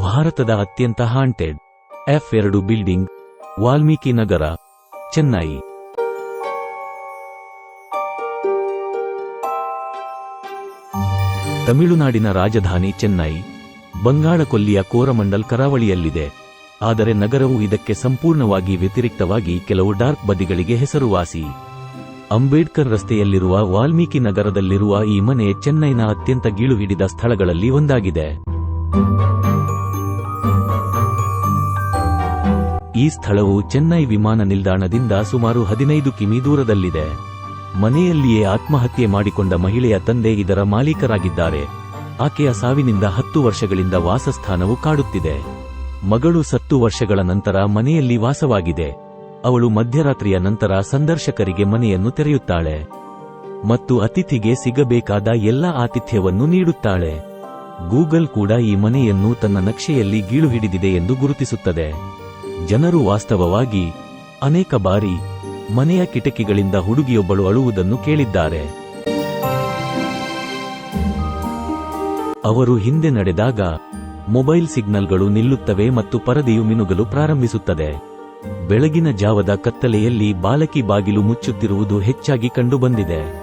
ಭಾರತದ ಅತ್ಯಂತ haunted F ಎರಡು ಬಿಲ್ಡಿಂಗ್ ವಾಲ್ಮೀಕಿ ನಗರ, ಚೆನ್ನೈ. ತಮಿಳುನಾಡಿನ ರಾಜಧಾನಿ ಚೆನ್ನೈ, ಬಂಗಾಳಕೊಲ್ಲಿಯ ಕೋರಮಂಡಲ್ ಕರಾವಳಿಯಲ್ಲಿದೆ. ಆದರೆ ನಗರವು ಇದಕ್ಕೆ ಸಂಪೂರ್ಣವಾಗಿ ವ್ಯತಿರಿಕ್ತವಾಗಿ ಕೆಲವು ಡಾರ್ಕ್ ಬದಿಗಳಿಗೆ ಹೆಸರುವಾಸಿ. ಅಂಬೇಡ್ಕರ್ ರಸ್ತೆಯಲ್ಲಿರುವ ವಾಲ್ಮೀಕಿ ನಗರದಲ್ಲಿರುವ ಈ ಮನೆ ಚೆನ್ನೈನ ಅತ್ಯಂತ ಗೀಳುಹಿಡಿದ ಸ್ಥಳಗಳಲ್ಲಿ ಒಂದಾಗಿದೆ. ಈ ಸ್ಥಳವು ಚೆನ್ನೈ ವಿಮಾನ ನಿಲ್ದಾಣದಿಂದ ಸುಮಾರು ಹದಿನೈದು ಕಿಮಿ ದೂರದಲ್ಲಿದೆ. ಮನೆಯಲ್ಲಿಯೇ ಆತ್ಮಹತ್ಯೆ ಮಾಡಿಕೊಂಡ ಮಹಿಳೆಯ ತಂದೆ ಇದರ ಮಾಲೀಕರಾಗಿದ್ದಾರೆ. ಆಕೆಯ ಸಾವಿನಿಂದ ಹತ್ತು ವರ್ಷಗಳಿಂದ ವಾಸಸ್ಥಾನವು ಕಾಡುತ್ತಿದೆ. ಮಗಳು ಸತ್ತು ವರ್ಷಗಳ ನಂತರ ಮನೆಯಲ್ಲಿ ವಾಸವಾಗಿದೆ. ಅವಳು ಮಧ್ಯರಾತ್ರಿಯ ನಂತರ ಸಂದರ್ಶಕರಿಗೆ ಮನೆಯನ್ನು ತೆರೆಯುತ್ತಾಳೆ. ಮತ್ತು ಅತಿಥಿಗೆ ಸಿಗಬೇಕಾದ ಎಲ್ಲ ಆತಿಥ್ಯವನ್ನು ನೀಡುತ್ತಾಳೆ. ಗೂಗಲ್ ಕೂಡ ಈ ಮನೆಯನ್ನು ತನ್ನ ನಕ್ಷೆಯಲ್ಲಿ ಗೀಳು ಹಿಡಿದಿದೆ ಎಂದು ಗುರುತಿಸುತ್ತದೆ. ಜನರು ವಾಸ್ತವವಾಗಿ ಅನೇಕ ಬಾರಿ ಮನೆಯ ಕಿಟಕಿಗಳಿಂದ ಹುಡುಗಿಯೊಬ್ಬಳು ಅಳುವುದನ್ನು ಕೇಳಿದ್ದಾರೆ. ಅವರು ಹಿಂದೆ ನಡೆದಾಗ ಮೊಬೈಲ್ ಸಿಗ್ನಲ್ಗಳು ನಿಲ್ಲುತ್ತವೆ ಮತ್ತು ಪರದೆಯು ಮಿನುಗಲು ಪ್ರಾರಂಭಿಸುತ್ತದೆ. ಬೆಳಗಿನ ಜಾವದ ಕತ್ತಲೆಯಲ್ಲಿ ಬಾಲಕಿ ಬಾಗಿಲು ಮುಚ್ಚುತ್ತಿರುವುದು ಹೆಚ್ಚಾಗಿ ಕಂಡುಬಂದಿದೆ.